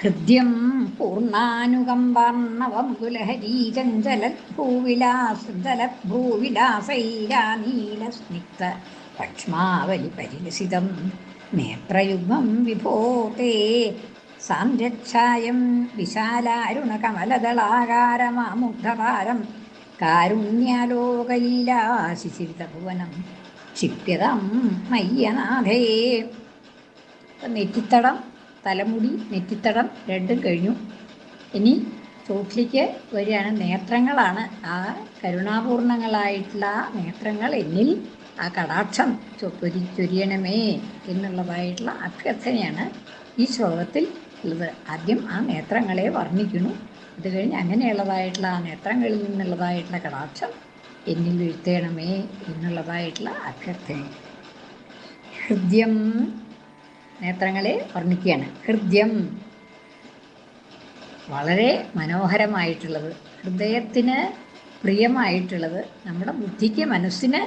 ഹൃദ്യം പൂർണാനുകമ്പാർണവമുകുലഹരീചഞ്ചലഭൂവിലാസൈരാനീലസ്നിഗ്ധ പക്ഷ്മാവലി പരിലസിതം. നേത്രയുഗ്മം വിഭോത്തെ സാന്ദ്രഛായം വിശാലാരുണകമലദളാകാരമാമുഗ്ധതാരം കാരുണ്യാലോകലീലാശിശിരിതഭുവനം ക്ഷിപ്യതം മയ്യനാഥേ. നെറ്റിത്തടം തലമുടി നെറ്റിത്തടം രണ്ടും കഴിഞ്ഞു. ഇനി ചോട്ടിലേക്ക് വരികയാണ്. നേത്രങ്ങളാണ്. ആ കരുണാപൂർണങ്ങളായിട്ടുള്ള ആ നേത്രങ്ങൾ എന്നിൽ ആ കടാക്ഷം ചൊരി ചൊരിയണമേ എന്നുള്ളതായിട്ടുള്ള അഭ്യർത്ഥനയാണ് ഈ ശ്ലോകത്തിൽ ഉള്ളത്. ആദ്യം ആ നേത്രങ്ങളെ വർണിക്കുന്നു. അത് കഴിഞ്ഞ് അങ്ങനെയുള്ളതായിട്ടുള്ള ആ നേത്രങ്ങളിൽ നിന്നുള്ളതായിട്ടുള്ള കടാക്ഷം എന്നിൽ വീഴ്ത്തേണമേ എന്നുള്ളതായിട്ടുള്ള അഭ്യർത്ഥന. ഹൃദ്യം നേത്രങ്ങളെ വർണിക്കുകയാണ് ഹൃദ്യം. വളരെ മനോഹരമായിട്ടുള്ളത്. ഹൃദയത്തിന് പ്രിയമായിട്ടുള്ളത് നമ്മുടെ ബുദ്ധിക്ക് മനസ്സിന്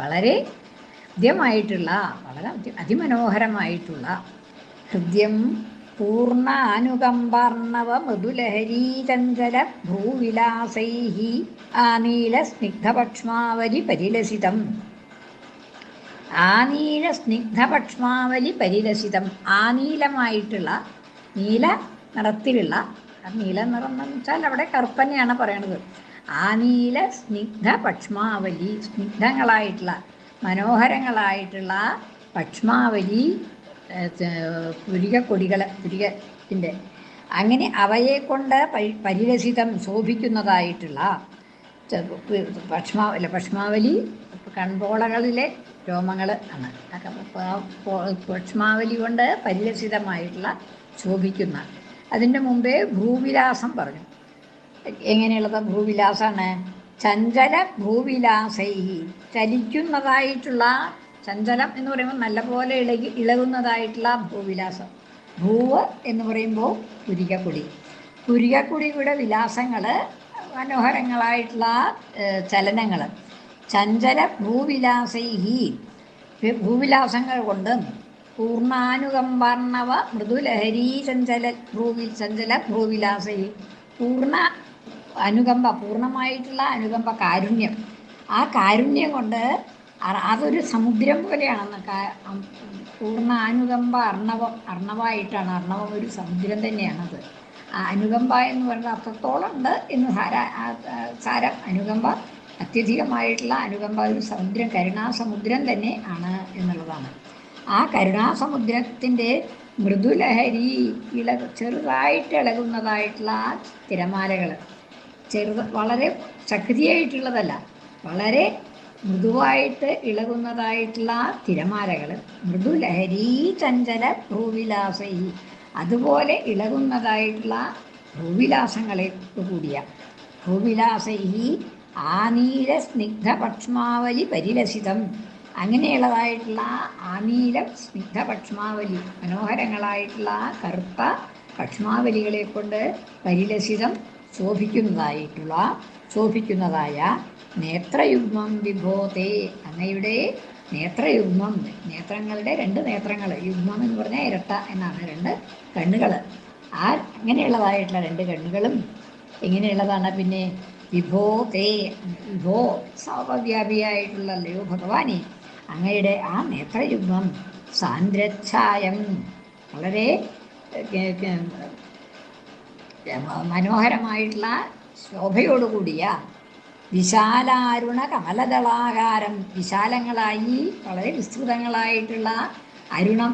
വളരെ ഹൃദ്യമായിട്ടുള്ള വളരെ അതിമനോഹരമായിട്ടുള്ള ഹൃദ്യം. പൂർണ അനുകമ്പാർണവ മൃദുലഹരീചഞ്ചല ഭൂവിലാസൈ ആനീല സ്നിഗ്ധപക്ഷ്മാവലി പരിലസിതം. ആനീല സ്നിഗ്ധപക്ഷ്മാവലി പരിരസിതം ആനീലമായിട്ടുള്ള നീല നിറത്തിലുള്ള നീല നിറം എന്ന് വെച്ചാൽ അവിടെ കറുപ്പന്നെയാണ് പറയണത്. ആനീല സ്നിഗ്ധ പക്ഷ്മാവലി സ്നിഗ്ധങ്ങളായിട്ടുള്ള മനോഹരങ്ങളായിട്ടുള്ള പക്ഷ്മാവലി പുരികക്കൊടികൾ പുരികത്തിന്റെ അങ്ങനെ അവയെ കൊണ്ട് പരിരസിതം ശോഭിക്കുന്നതായിട്ടുള്ള പക്ഷ്മാവല പക്ഷ്മാവലി കൺപോളകളിലെ രോമങ്ങൾ ആണ്. പക്ഷ്മാവലി കൊണ്ട് പരിരസിതമായിട്ടുള്ള ശോഭിക്കുന്ന. അതിന്റെ മുമ്പേ ഭൂവിലാസം പറഞ്ഞു. എങ്ങനെയുള്ളത് ഭൂവിലാസമാണ് ചഞ്ചല ഭൂവിലാസൈ ചലിക്കുന്നതായിട്ടുള്ള ചഞ്ചലം എന്ന് പറയുമ്പോൾ നല്ലപോലെ ഇളകി ഇളകുന്നതായിട്ടുള്ള ഭൂവിലാസം ഭൂവ് എന്ന് പറയുമ്പോൾ പുരികക്കുടി. പുരികക്കുടിയുടെ വിലാസങ്ങൾ മനോഹരങ്ങളായിട്ടുള്ള ചലനങ്ങൾ ചഞ്ചല ഭൂവിലാസൈഹി ഭൂവിലാസങ്ങൾ കൊണ്ട് പൂർണാനുകമ്പർണവ മൃദുലഹരി ചഞ്ചല ഭൂവി ചഞ്ചല ഭൂവിലാസൈ. പൂർണ അനുകമ്പ പൂർണമായിട്ടുള്ള അനുകമ്പ കാരുണ്യം. ആ കാരുണ്യം കൊണ്ട് അതൊരു സമുദ്രം പോലെയാണെന്ന് പൂർണ അനുകമ്പ അർണവം അർണവായിട്ടാണ്. അർണവം ഒരു സമുദ്രം തന്നെയാണത്. അനുകമ്പ എന്ന് പറയുന്നത് അത്രത്തോളം ഉണ്ട് എന്ന് സാര സാരം അനുകമ്പ അത്യധികമായിട്ടുള്ള അനുകമ്പ ഒരു സമുദ്രം കരുണാസമുദ്രം തന്നെ ആണ് എന്നുള്ളതാണ്. ആ കരുണാസമുദ്രത്തിന്റെ മൃദുലഹരി ഇള ചെറുതായിട്ട് ഇളകുന്നതായിട്ടുള്ള തിരമാലകൾ ചെറുത് വളരെ ശക്തിയായിട്ടുള്ളതല്ല വളരെ മൃദുവായിട്ട് ഇളകുന്നതായിട്ടുള്ള തിരമാലകൾ മൃദുലഹരി ചഞ്ചല ഭൂവിലാസൈ. അതുപോലെ ഇളകുന്നതായിട്ടുള്ള ഭൂവിലാസങ്ങളെ കൂടിയ ഭൂവിലാസൈ ആനീല സ്നിഗ്ധ പക്ഷ്മാവലി പരിലസിതം. അങ്ങനെയുള്ളതായിട്ടുള്ള ആനീലം സ്നിഗ്ധ പക്ഷ്മാവലി മനോഹരങ്ങളായിട്ടുള്ള കറുത്ത പക്ഷ്മാവലികളെ കൊണ്ട് പരിലസിതം ശോഭിക്കുന്നതായിട്ടുള്ള ശോഭിക്കുന്നതായ നേത്രയുഗ്മം വിഭോതേ. അങ്ങയുടെ നേത്രയുഗ്മം നേത്രങ്ങളുടെ രണ്ട് നേത്രങ്ങൾ യുഗ്മം എന്ന് പറഞ്ഞാൽ ഇരട്ട എന്നാണ് രണ്ട് കണ്ണുകൾ ആ അങ്ങനെയുള്ളതായിട്ടുള്ള രണ്ട് കണ്ണുകളും എങ്ങനെയുള്ളതാണ് പിന്നെ വിഭോ തേ വിഭോ സർവവ്യാപിയായിട്ടുള്ളല്ലയോ ഭഗവാനെ അങ്ങയുടെ ആ നേത്രയുഗ്മം സാന്ദ്രച്ഛായം. വളരെ മനോഹരമായിട്ടുള്ള ശോഭയോടുകൂടിയ വിശാലാരുണ കമലദളാകാരം വിശാലങ്ങളായി വളരെ വിസ്തൃതങ്ങളായിട്ടുള്ള അരുണം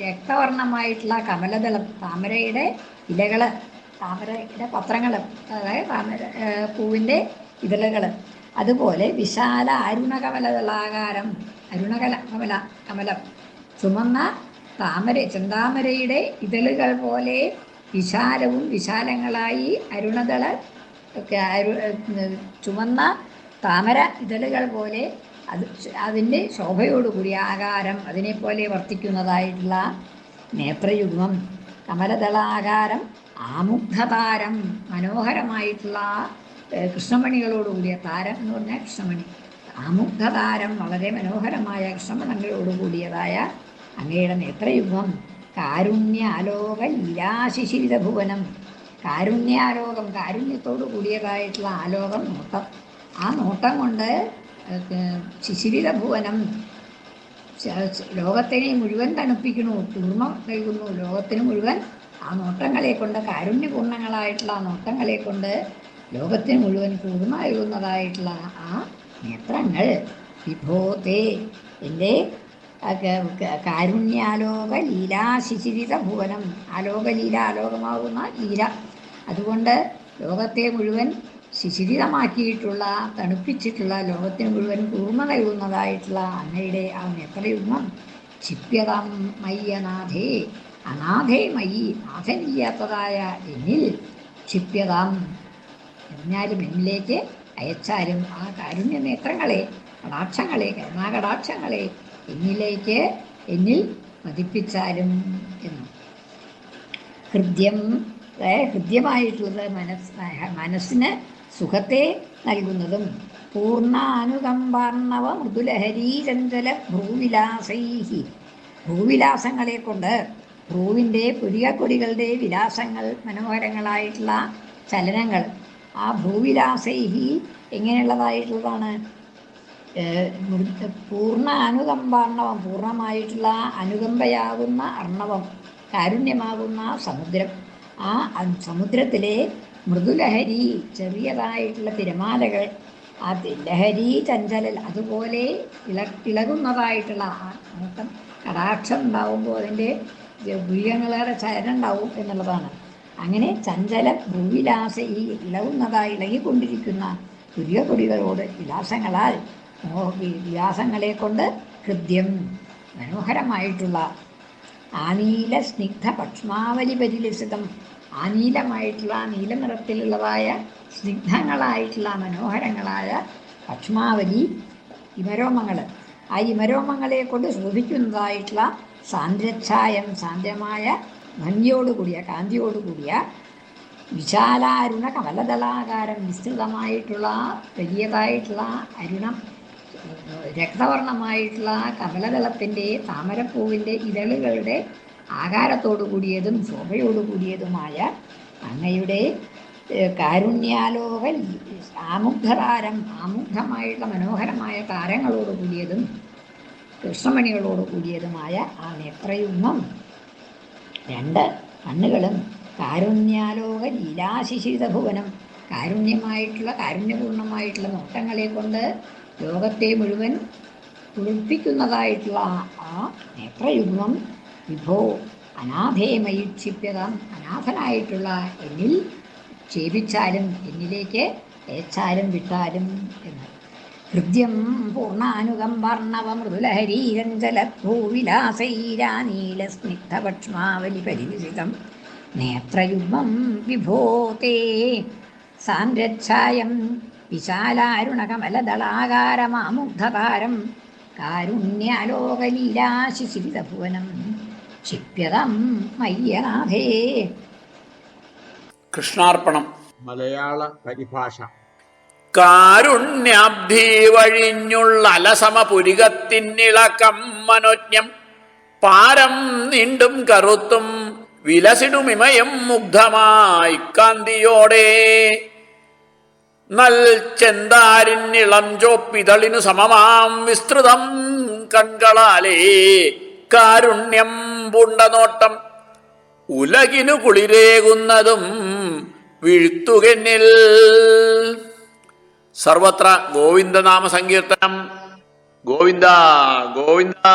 രക്തവർണമായിട്ടുള്ള കമലദളം താമരയുടെ ഇലകൾ താമരയുടെ പത്രങ്ങൾ അതായത് താമര പൂവിന്റെ ഇതളുകൾ അതുപോലെ വിശാല അരുണകമലകളാകാരം അരുണകല കമല കമലം. ചുമന്ന താമര ചെന്താമരയുടെ ഇതളുകൾ പോലെ വിശാലവും വിശാലങ്ങളായി അരുണതള അരു ചുമന്ന താമര ഇതളുകൾ പോലെ അത് അതിന്റെ ശോഭയോടുകൂടിയ ആകാരം അതിനെപ്പോലെ വർത്തിക്കുന്നതായിട്ടുള്ള നേത്രയുഗ്മം കമലദളാകാരം ആമുഗ്ധതാരം മനോഹരമായിട്ടുള്ള കൃഷ്ണമണികളോടുകൂടിയ താരം എന്ന് പറഞ്ഞാൽ കൃഷ്ണമണി. ആമുഗ്ധതാരം വളരെ മനോഹരമായ കൃഷ്ണമണങ്ങളോടുകൂടിയതായ അങ്ങയുടെ നേത്രയുഗം കാരുണ്യാലോക ലീലാശിശിരിത ഭുവനം. കാരുണ്യാലോകം കാരുണ്യത്തോടു കൂടിയതായിട്ടുള്ള ആലോകം നോട്ടം. ആ നോട്ടം കൊണ്ട് ശിശിരിത ഭുവനം ലോകത്തിനെ മുഴുവൻ തണുപ്പിക്കണു ചൂർമ്മ നൽകുന്നു. ലോകത്തിന് മുഴുവൻ ആ നോട്ടങ്ങളെ കൊണ്ട് കാരുണ്യപൂർണങ്ങളായിട്ടുള്ള ആ നോട്ടങ്ങളെ കൊണ്ട് ലോകത്തിന് മുഴുവൻ കൂർമ്മ നൽകുന്നതായിട്ടുള്ള ആ നേത്രങ്ങൾ. വിഭോതേ എന്റെ കാരുണ്യാലോക ലീലാശിശിരിത ഭുവനം. ആലോകലീല ആലോകമാകുന്ന ലീല. അതുകൊണ്ട് ലോകത്തെ മുഴുവൻ ശിശിരിതമാക്കിയിട്ടുള്ള തണുപ്പിച്ചിട്ടുള്ള ലോകത്തിന് മുഴുവൻ കൂർമ്മ നൽകുന്നതായിട്ടുള്ള അങ്ങയുടെ ആ നേത്രയുഗ്മം ക്ഷിപ്യതാം മയ്യനാഥേ അനാഥേ മയി നാഥനില്ലാത്തതായ എന്നിൽ ക്ഷിപ്യതാം. എന്നാലും എന്നിലേക്ക് അയച്ചാലും ആ കാരുണ്യ നേത്രങ്ങളെ കടാക്ഷങ്ങളെ കരുണാകടാക്ഷങ്ങളെ എന്നിലേക്ക് എന്നിൽ പതിപ്പിച്ചാലും എന്ന്. ഹൃദ്യം ഹൃദ്യമായിട്ടുള്ളത് മനസ് മനസ്സിന് സുഖത്തെ നൽകുന്നതും പൂർണാനുകമ്പാർണവ മൃദുലഹരീചഞ്ചല ഭൂവിലാസൈഹി ഭൂവിലാസങ്ങളെ കൊണ്ട് ഭ്രൂവിന്റെ പുരികക്കൊടികളുടെ വിലാസങ്ങൾ മനോഹരങ്ങളായിട്ടുള്ള ചലനങ്ങൾ. ആ ഭൂവിലാസൈഹി എങ്ങനെയുള്ളതായിട്ടുള്ളതാണ്? പൂർണ അനുകമ്പാർണവം പൂർണമായിട്ടുള്ള അനുകമ്പയാകുന്ന അർണവം കാരുണ്യമാകുന്ന സമുദ്രം. ആ സമുദ്രത്തിലെ മൃദുലഹരി ചെറിയതായിട്ടുള്ള തിരമാലകൾ ആ ലഹരി ചഞ്ചലൽ അതുപോലെ ഇള ഇളകുന്നതായിട്ടുള്ള നോട്ടം കടാക്ഷം ഉണ്ടാവുമ്പോൾ അതിന്റെ ഭൂയങ്ങളേറെ ചലനം ഉണ്ടാവും എന്നുള്ളതാണ്. അങ്ങനെ ചഞ്ചല ഭൂവിലാസ ഈ ഇളകുന്നതായി ഇളകിക്കൊണ്ടിരിക്കുന്ന തുര്യകൊടികളോട് വിലാസങ്ങളാൽ വിലാസങ്ങളെ കൊണ്ട് ഹൃദ്യം മനോഹരമായിട്ടുള്ള ആനീല സ്നിഗ്ധ പക്ഷ്മാവലി പരിലസിതം ആനീലമായിട്ടുള്ള നീല നിറത്തിലുള്ളതായ സ്നിഗ്ധങ്ങളായിട്ടുള്ള മനോഹരങ്ങളായ പക്ഷ്മാവലി ഇമരോമങ്ങൾ ആ ഇമരോമങ്ങളെ കൊണ്ട് ശോഭിക്കുന്നതായിട്ടുള്ള സാന്ദ്രച്ഛായം സാന്ദ്രമായ ഭംഗിയോടുകൂടിയ കാന്തിയോടുകൂടിയ വിശാലാരുണ കമലദളാകാരം വിസ്തൃതമായിട്ടുള്ള വലിയതായിട്ടുള്ള അരുണം രക്തവർണമായിട്ടുള്ള കമലദളത്തിന്റെ താമരപ്പൂവിന്റെ ഇതളുകളുടെ ആകാരത്തോടു കൂടിയതും ശോഭയോടു കൂടിയതുമായ അങ്ങയുടെ ഏഹ്, കാരുണ്യാലോക ആമുഗ്ധതാരം ആമുഗ്ധമായിട്ടുള്ള മനോഹരമായ താരങ്ങളോട് കൂടിയതും കൃഷ്ണമണികളോട് കൂടിയതുമായ ആ നേത്രയുഗ്മം രണ്ട് കണ്ണുകളും കാരുണ്യാലോക ലീലാശിശിത ഭുവനം. കാരുണ്യമായിട്ടുള്ള കാരുണ്യപൂർണമായിട്ടുള്ള നോട്ടങ്ങളെ കൊണ്ട് ലോകത്തെ മുഴുവൻ കുളിർപ്പിക്കുന്നതായിട്ടുള്ള ആ നേത്രയുഗ്മം വിഭോ അനാഥേ ക്ഷിപ്യതാം അനാഥനായിട്ടുള്ള എന്നിൽ ക്ഷേപിച്ചാലും എന്നിലേക്ക് ഏച്ചാലും വിട്ടാലും എന്ന്. ഹൃദ്യം പൂർണാനുകമ്പാർണവ മൃദുലഹരീരഞ്ജലഭൂവിലാസൈരാനീലസ്നിഗ്ധപക്ഷ്മാവലി പരിവിസിതം നേത്രയുഗ്മം വിഭോതേ സാന്ദ്രച്ഛായം വിശാലാരുണകമലദളാകാരമാമുഗ്ധതാരം കാരുണ്യാലോകലീലാശിശിരിതഭുവനം ക്ഷിപ്യതം മയ്യനാഥേ കൃഷ്ണാർപ്പണം. മലയാള പരിഭാഷ. കാരുണ്യാബ്ധി വഴിഞ്ഞുള്ള അലസമപുരികത്തിന്നിളക്കം മനോജ്ഞം. പാരം നീണ്ടും കറുത്തും വിലസിടുമിമയം മുഗ്ധമായി കാന്തിയോടെ. നൽ ചെന്താരിളം ചോപ്പിതളിനു സമമാം വിസ്തൃതം കൺകളാലേ. കാരുണ്യം പൂണ്ടനോട്ടം ഉലകിനു കുളിരേകുന്നതും വീഴ്ത്തുകെന്നിൽ. സർവത്ര ഗോവിന്ദനാമ സങ്കീർത്തനം. ഗോവിന്ദ ഗോവിന്ദ.